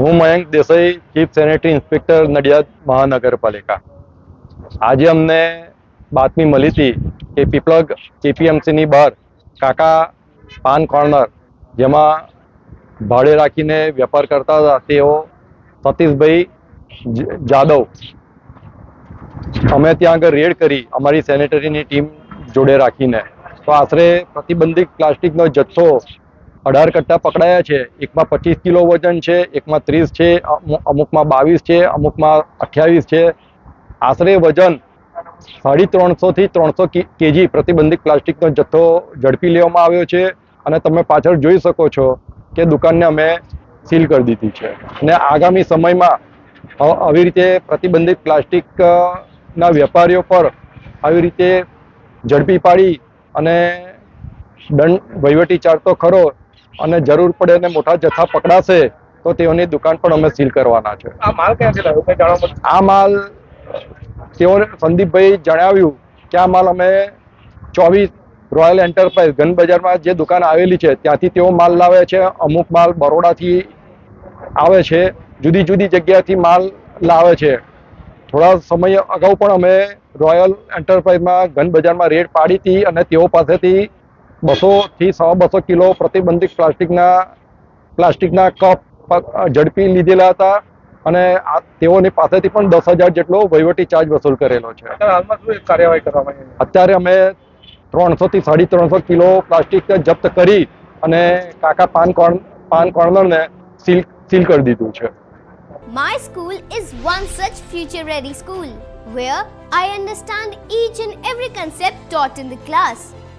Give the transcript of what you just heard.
હું Mayank Desai, chief sanitary inspector Nadiad મહાનગરપાલિકા. આજે અમને બાતમી મળી હતી કે પીપળગ કેપીએમસીની બહાર કાકા પાન કોર્નર, જેમાં ભાડે રાખીને વેપાર કરતા હતા, તેઓ સતીશભાઈ જાદવ. અમે ત્યાં આગળ રેડ કરી અમારી સેનેટરીની ટીમ જોડે રાખીને. તો આશરે પ્રતિબંધિત પ્લાસ્ટિકનો જથ્થો અઢાર કટ્ટા પકડાયા છે. એકમાં પચીસ કિલો વજન છે, એકમાં ત્રીસ છે, અમુ- અમુકમાં બાવીસ છે, અમુકમાં અઠ્યાવીસ છે. આશરે વજન સાડી ત્રણસોથી ત્રણસો કેજી પ્રતિબંધિત પ્લાસ્ટિકનો જથ્થો ઝડપી લેવામાં આવ્યો છે અને તમે પાછળ જોઈ શકો છો કે દુકાનને અમે સીલ કરી દીધી છે. અને આગામી સમયમાં આવી રીતે પ્રતિબંધિત પ્લાસ્ટિકના વેપારીઓ પર આવી રીતે ઝડપી પાડી અને દંડ વહીવટી ચાર્જ તો ખરો અને જરૂર પડે અને મોટા જથ્થા પકડાશે તો તેઓની દુકાન પણ અમે સીલ કરવાના છે. આ માલ ક્યાંથી લાવ્યો કંઈ જાણવા આ માલ તેઓ સંદીપભાઈ જણાવ્યું કે આ માલ અમે ચોવીસ રોયલ એન્ટરપ્રાઇઝ ગન બજારમાં જે દુકાન આવેલી છે ત્યાંથી તેઓ માલ લાવે છે. અમુક માલ બરોડાથી આવે છે જુદી જુદી જગ્યાથી માલ લાવે છે. થોડા સમય અગાઉ પણ અમે રોયલ એન્ટરપ્રાઇઝમાં ગન બજારમાં રેડ પાડી હતી અને તેઓ પાસેથી બસો થી સવા બસો કિલો પ્રતિબંધિત પ્લાસ્ટિકના પ્લાસ્ટિકના કપ ઝડપી લીધેલા હતા અને આ તેઓની પાસેથી પણ દસ હજાર જેટલો વહીવટી ચાર્જ વસૂલ કરેલો છે. હાલમાં શું કાર્યવાહી કરવામાં આવી અત્યારે અમે ત્રણસો થી સાડી ત્રણસો કિલો પ્લાસ્ટિક જપ્ત કરી અને કાકા પાન કોર્ન પાન કોર્નરને સીલ સીલ કરી દીધું છે. My school is one such future ready school where I understand each and every concept taught in the class.